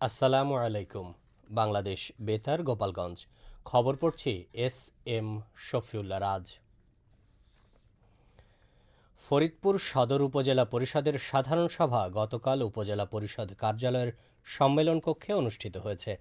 আসসালামু আলাইকুম বাংলাদেশ বেতার গোপালগঞ্জ। খবর পড়ছি এস এম শফিউল্লা রাজ। ফরিদপুর সদর উপজেলা পরিষদের সাধারণ সভা গতকাল উপজেলা পরিষদ কার্যালয়ের সম্মেলন কক্ষে অনুষ্ঠিত হয়েছে।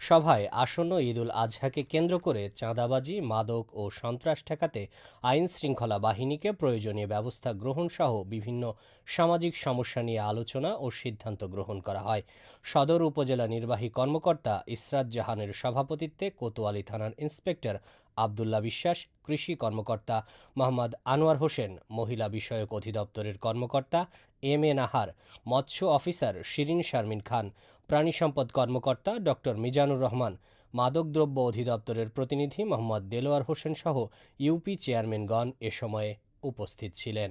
সভায় আসন্ন ঈদুল আজহাকে কেন্দ্র করে চাঁদাবাজি, মাদক ও সন্ত্রাস ঠেকাতে আইন শৃঙ্খলা বাহিনীকে প্রয়োজনীয় ব্যবস্থা গ্রহণ সহ বিভিন্ন সামাজিক সমস্যা নিয়ে আলোচনা ও সিদ্ধান্ত গ্রহণ করা হয়। সদর উপজেলা নির্বাহী কর্মকর্তা ইসরাত জাহানের সভাপতিত্বে কোতোয়ালি থানার ইন্সপেক্টর আবদুল্লাহ বিশ্বাস, কৃষি কর্মকর্তা মোহাম্মদ আনোয়ার হোসেন, মহিলা বিষয়ক অধিদপ্তরের কর্মকর্তা এম এ নাহার, মৎস্য অফিসার শিরিন শারমিন খান, প্রাণী সম্পদ কর্মকর্তা ডক্টর মিজানুর রহমান মাদকদ্রব্য অধিদপ্তরের প্রতিনিধি মোহাম্মদ দেলোয়ার হোসেন সহ ইউপি চেয়ারম্যানগণ এ সময়ে উপস্থিত ছিলেন।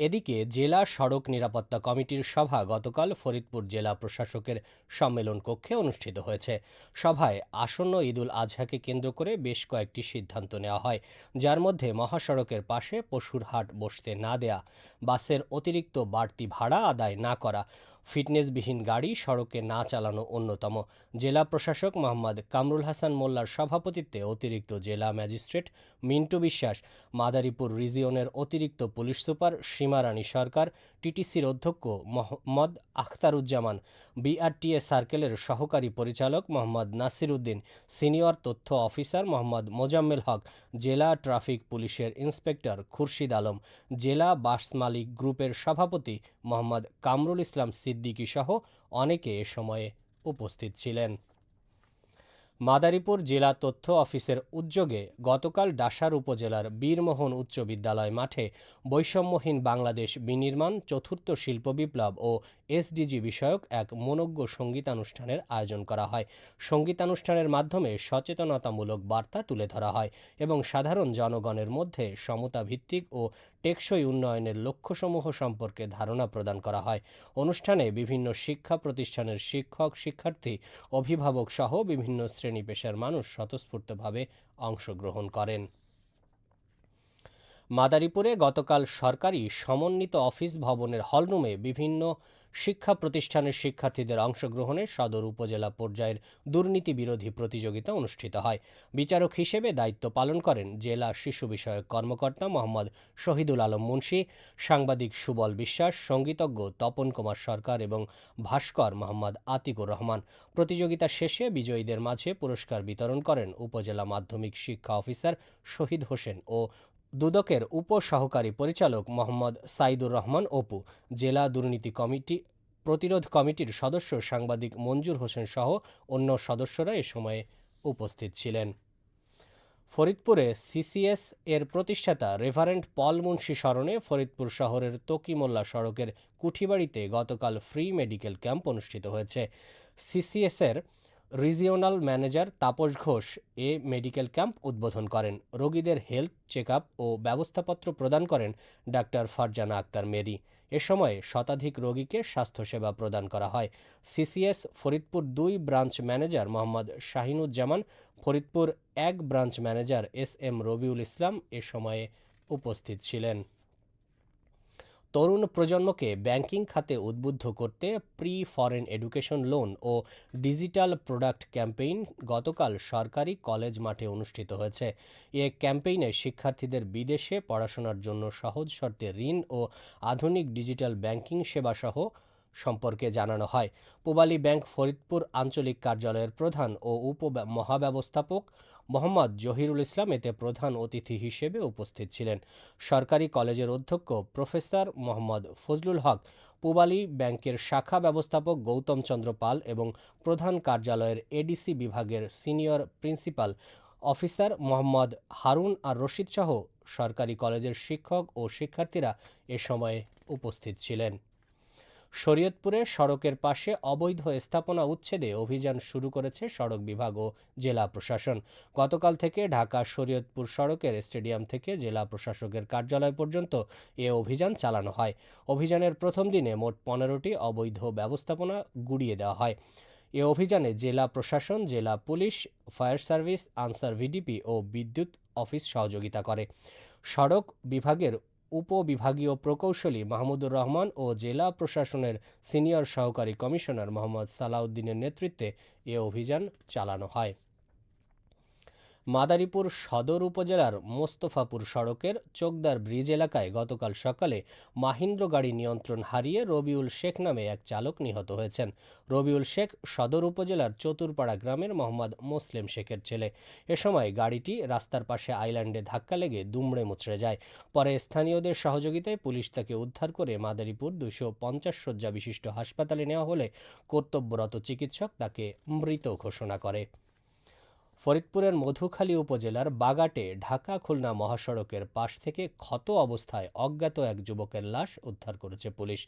এদিকে জেলা সড়ক নিরাপত্তা কমিটির সভা গতকাল ফরিদপুর জেলা প্রশাসকের সম্মেলন কক্ষে অনুষ্ঠিত হয়েছে। সভায় আসন্ন ঈদুল আজহাকে কেন্দ্র করে বেশ কয়েকটি সিদ্ধান্ত নেওয়া হয়, যার মধ্যে মহাসড়কের পাশে পশুর হাট বসতে না দেয়া, বাসের অতিরিক্ত বাড়তি ভাড়া আদায় না করা ফিটনেসবিহীন গাড়ি, সড়কে না চালানো অন্যতম। জেলা প্রশাসক মোহাম্মদ কামরুল হাসান মোল্লার সভাপতিত্বে অতিরিক্ত জেলা ম্যাজিস্ট্রেট মিন্টু বিশ্বাস, মাদারীপুর রিজিয়নের অতিরিক্ত পুলিশ সুপার সীমারানী সরকার টিটিসির অধ্যক্ষ মোহাম্মদ আখতারুজ্জামান, বিআরটিএ সার্কেলের সহকারী পরিচালক মোহাম্মদ নাসির উদ্দিন সিনিয়র তথ্য অফিসার মোহাম্মদ মোজাম্মেল হক, জেলা ট্রাফিক পুলিশের ইন্সপেক্টর খুরশিদ আলম, জেলা বাস মালিক গ্রুপের সভাপতি মোহাম্মদ কামরুল ইসলাম সিদ্দিকী সহ অনেকে এ সময়ে উপস্থিত ছিলেন। মাদারীপুর জেলা তথ্য অফিসের উদ্যোগে গতকাল ডাসার উপজেলার বীরমোহন উচ্চ বিদ্যালয় মাঠে বৈষম্যহীন বাংলাদেশ বিনির্মাণ, চতুর্থ শিল্প বিপ্লব ও এসডিজি বিষয়ক এক মনজ্ঞ সঙ্গীতানুষ্ঠানের আয়োজন করা হয়। সঙ্গীতানুষ্ঠানের মাধ্যমে সচেতনতামূলক বার্তা তুলে ধরা হয় এবং সাধারণ জনগণের মধ্যে সমতাভিত্তিক ও টেকসই উন্নয়নের লক্ষ্যসমূহ সম্পর্কে ধারণা প্রদান করা হয়। অনুষ্ঠানে বিভিন্ন শিক্ষা প্রতিষ্ঠানের শিক্ষক, শিক্ষার্থী, অভিভাবক সহ বিভিন্ন শ্রেণি পেশার মানুষ স্বতঃস্ফূর্তভাবে অংশগ্রহণ করেন। মাদারীপুরে গতকাল সরকারি সমন্বিত অফিস ভবনের হলরুমে বিভিন্ন শিক্ষা প্রতিষ্ঠানের শিক্ষার্থীদের অংশগ্রহণে সদর উপজেলা পর্যায়ের দুর্নীতি বিরোধী প্রতিযোগিতা অনুষ্ঠিত হয়। বিচারক হিসেবে দায়িত্ব পালন করেন জেলা শিশু বিষয়ক কর্মকর্তা মোহাম্মদ শহীদুল আলম মুন্সি, সাংবাদিক সুবল বিশ্বাস, সঙ্গীতজ্ঞ তপন কুমার সরকার এবং ভাস্কর মোহাম্মদ আতিকুর রহমান। প্রতিযোগিতা শেষে বিজয়ীদের মাঝে পুরস্কার বিতরণ করেন উপজেলা মাধ্যমিক শিক্ষা অফিসার শহীদ হোসেন ও দুদকের উপ সহকারী পরিচালক মোহাম্মদ সাইদুর রহমান অপু, জেলা দুর্নীতি কমিটি, প্রতিরোধ কমিটির সদস্য সাংবাদিক মঞ্জুর হোসেন সহ অন্য সদস্যরা এ সময়ে উপস্থিত ছিলেন। ফরিদপুরে সিসিএস এর প্রতিষ্ঠাতা রেভারেন্ট পল মুন্সি স্মরণে ফরিদপুর শহরের তকিমোল্লা সড়কের কুঠিবাড়িতে গতকাল ফ্রি মেডিকেল ক্যাম্প অনুষ্ঠিত হয়েছে। সিসিএস এর রিজিওনাল ম্যানেজার তাপস ঘোষ এ মেডিকেল ক্যাম্প উদ্বোধন করেন। রোগীদের হেলথ চেক ও ব্যবস্থাপত্র প্রদান করেন ডাক্তার ফারজানা আক্তার মেরি। এ সময় শতাধিক রোগীকে স্বাস্থ্যসেবা প্রদান করা হয়। সিসিএস ফরিদপুর দুই ব্রাঞ্চ ম্যানেজার মোহাম্মদ শাহিনুজ্জামান, ফরিদপুর এক branch manager S M Rabiul Islam এ সময়ে উপস্থিত ছিলেন। তরুণ প্রজন্মকে ব্যাংকিং খাতে উদ্বুদ্ধ করতে প্রি ফরেন এডুকেশন লোন ও ডিজিটাল প্রোডাক্ট ক্যাম্পেইন গতকাল সরকারি কলেজ মাঠে অনুষ্ঠিত হয়েছে। এ ক্যাম্পেইনে শিক্ষার্থীদের বিদেশে পড়াশোনার জন্য সহজ শর্তে ঋণ ও আধুনিক ডিজিটাল ব্যাংকিং সেবাসহ সম্পর্কে জানানো হয়। পূবালী ব্যাংক ফরিদপুর আঞ্চলিক কার্যালয়ের প্রধান ও উপ মহাব্যবস্থাপক মোহাম্মদ জহিরুল ইসলাম এতে প্রধান অতিথি হিসেবে উপস্থিত ছিলেন। সরকারি কলেজের অধ্যক্ষ প্রফেসর মোহাম্মদ ফজলুল হক, পূবালী ব্যাংকের শাখা ব্যবস্থাপক গৌতম চন্দ্র পাল এবং প্রধান কার্যালয়ের এডিসি বিভাগের senior principal officer Mohammad Harun ar Rashid সহ সরকারি কলেজের শিক্ষক ও শিক্ষার্থীরা এ সময়ে উপস্থিত ছিলেন। শরীয়তপুরে সড়কের পাশে অবৈধ স্থাপনা উচ্ছেদে অভিযান শুরু করেছে সড়ক বিভাগ ও জেলা প্রশাসন। গতকাল থেকে ঢাকা শরীয়তপুর সড়কের স্টেডিয়াম থেকে জেলা প্রশাসকের কার্যালয় পর্যন্ত এ অভিযান চালানো হয়। অভিযানের প্রথম দিনে মোট পনেরোটি অবৈধ ব্যবস্থাপনা গুড়িয়ে দেওয়া হয়। এ অভিযানে জেলা প্রশাসন, জেলা police, fire service, Ansar VDP ও বিদ্যুৎ অফিস সহযোগিতা করে। সড়ক বিভাগের উপবিভাগীয় প্রকৌশলী মাহমুদুর রহমান ও জেলা প্রশাসনের সিনিয়র সহকারী কমিশনার মোহাম্মদ সালাউদ্দিনের নেতৃত্বে এ অভিযান চালানো হয়। মাদারীপুর সদর উপজেলার মোস্তফাপুর সড়কের চোকদার ব্রিজ এলাকায় গতকাল সকালে মাহিন্দ্র গাড়ি নিয়ন্ত্রণ হারিয়ে রবিউল শেখ নামে এক চালক নিহত হয়েছেন। রবিউল শেখ সদর উপজেলার চতুরপাড়া গ্রামের মোহাম্মদ মোসলেম শেখের ছেলে। এ সময় গাড়িটি রাস্তার পাশে আইল্যান্ডে ধাক্কা লেগে দুমড়ে মুচড়ে যায়। পরে স্থানীয়দের সহযোগিতায় পুলিশ তাকে উদ্ধার করে মাদারীপুর দুশো পঞ্চাশ শয্যা বিশিষ্ট হাসপাতালে নেওয়া হলে কর্তব্যরত চিকিৎসক তাকে মৃত ঘোষণা করে। ফরিদপুরের মধুখালী উপজেলার বাগাটে ঢাকা খুলনা মহাসড়কের পাশ থেকে ক্ষত অবস্থায় অজ্ঞাত এক যুবকের লাশ উদ্ধার করেছে পুলিশ।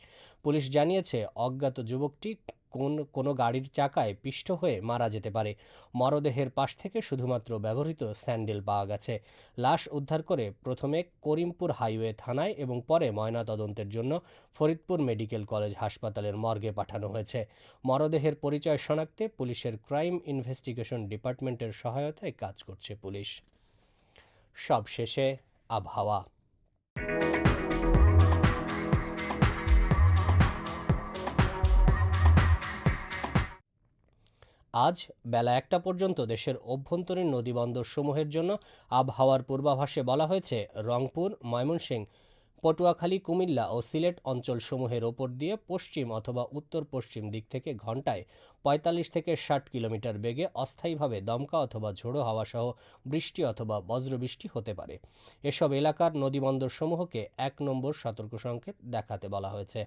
পুলিশ জানিয়েছে, অজ্ঞাত যুবকটি কোন, কোনো গাড়ির চাকায় পিষ্ট হয়ে মারা যেতে পারে। মরদেহের পাশ থেকে শুধুমাত্র ব্যবহৃত স্যান্ডেল পাওয়া গেছে। লাশ উদ্ধার করে প্রথমে করিমপুর হাইওয়ে থানায় এবং পরে ময়নাতদন্তের জন্য ফরিদপুর মেডিকেল কলেজ হাসপাতালের মর্গে পাঠানো হয়েছে। মরদেহের পরিচয় শনাক্তে পুলিশের ক্রাইম ইনভেস্টিগেশন ডিপার্টমেন্টের সহায়তায় কাজ করছে পুলিশ। সবশেষে আবহাওয়া। আজ বেলা একটা পর্যন্ত দেশের অভ্যন্তরীণ নদীবন্দর সমূহের জন্য আবহাওয়ার পূর্বাভাসে বলা হয়েছে, রংপুর, ময়মনসিংহ, পটুয়াখালী, কুমিল্লা ও সিলেট অঞ্চলসমূহের ওপর দিয়ে পশ্চিম অথবা উত্তর পশ্চিম দিক থেকে ঘন্টায় পঁয়তাল্লিশ থেকে ষাট কিলোমিটার বেগে অস্থায়ীভাবে দমকা অথবা ঝোড়ো হাওয়া সহ বৃষ্টি অথবা বজ্রবৃষ্টি হতে পারে। এসব এলাকার নদীবন্দর সমূহকে এক নম্বর সতর্ক সংকেত দেখাতে বলা হয়েছে।